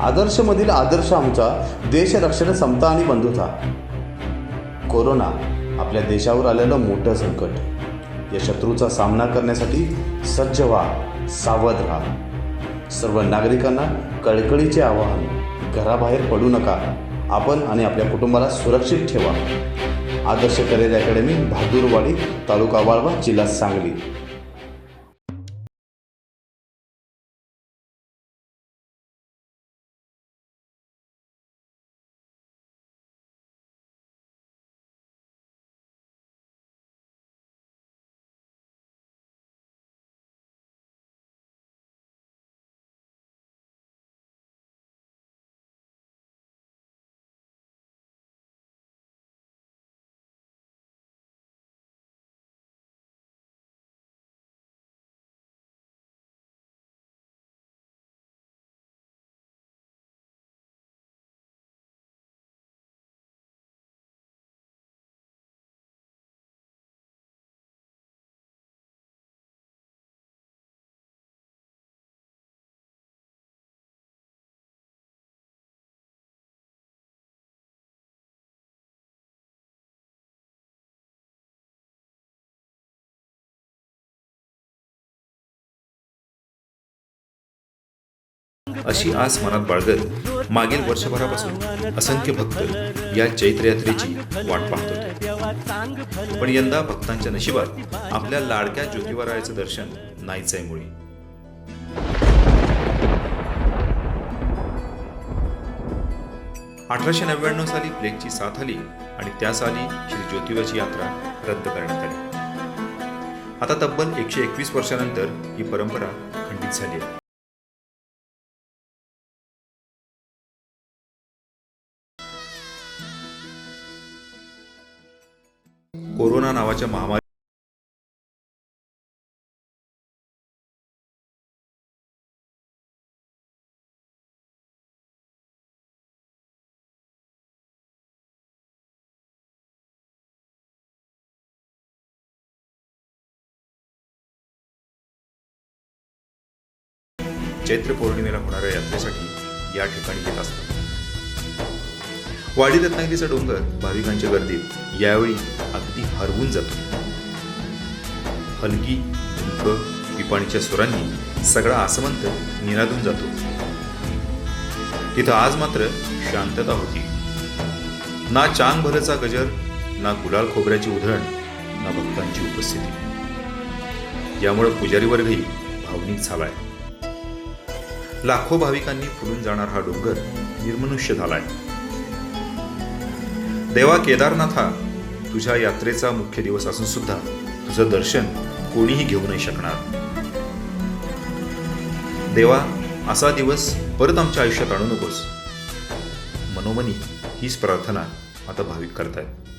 आदर्शमधील आदर्श आमचा देशरक्षण समता आणि बंधुता कोरोना आपल्या देशावर आलेलं मोठं संकट. या शत्रूचा सामना करण्यासाठी सज्ज व्हा सावध राहा. सर्व नागरिकांना कळकळीचे आवाहन घराबाहेर पडू नका. आपण आणि आपल्या कुटुंबाला सुरक्षित ठेवा. आदर्श करिअर अकॅडमी बहादूरवाडी तालुका वाळवा जिल्हा सांगली. अशी आस मनात बाळगत मागील वर्षभरापासून असंख्य भक्त या चैत्र यात्रेची वाट पाहत होते. पण यंदा भक्तांच्या नशिबात आपल्या लाडक्या ज्योतिबारायाचं दर्शन नाहीच आहे मुळी. अठराशे नव्याण्णव साली प्लेगची साथ आली आणि त्या साली श्री ज्योतिबाची यात्रा रद्द करण्यात आली. आता तब्बल एकशे एकवीस वर्षानंतर ही परंपरा खंडित झाली आहे. कोरोना नावाच्या महामारी चैत्र पौर्णिमेला होणाऱ्या यात्रेसाठी या ठिकाणी येत असतात. वाडी रत्नागिरीचा डोंगर भाविकांच्या गर्दीत यावेळी अगदी हरवून जातो. हलकी दुःख पिपाणीच्या स्वरांनी सगळा आसमंत निराधून जातो. तिथं आज मात्र शांतता होती. ना चांग भरचा गजर ना गुलाल खोबऱ्याची उधळण ना भक्तांची उपस्थिती. यामुळे पुजारी वर्गही भावनिक झालाय. लाखो भाविकांनी फुलून जाणार हा डोंगर निर्मनुष्य झालाय. देवा केदारनाथा तुझ्या यात्रेचा मुख्य दिवस असून सुद्धा तुझं दर्शन कोणीही घेऊ नाही शकणार. देवा असा दिवस परत आमच्या आयुष्यात आणू नकोस. मनोमनी हीच प्रार्थना आता भाविक करतायत.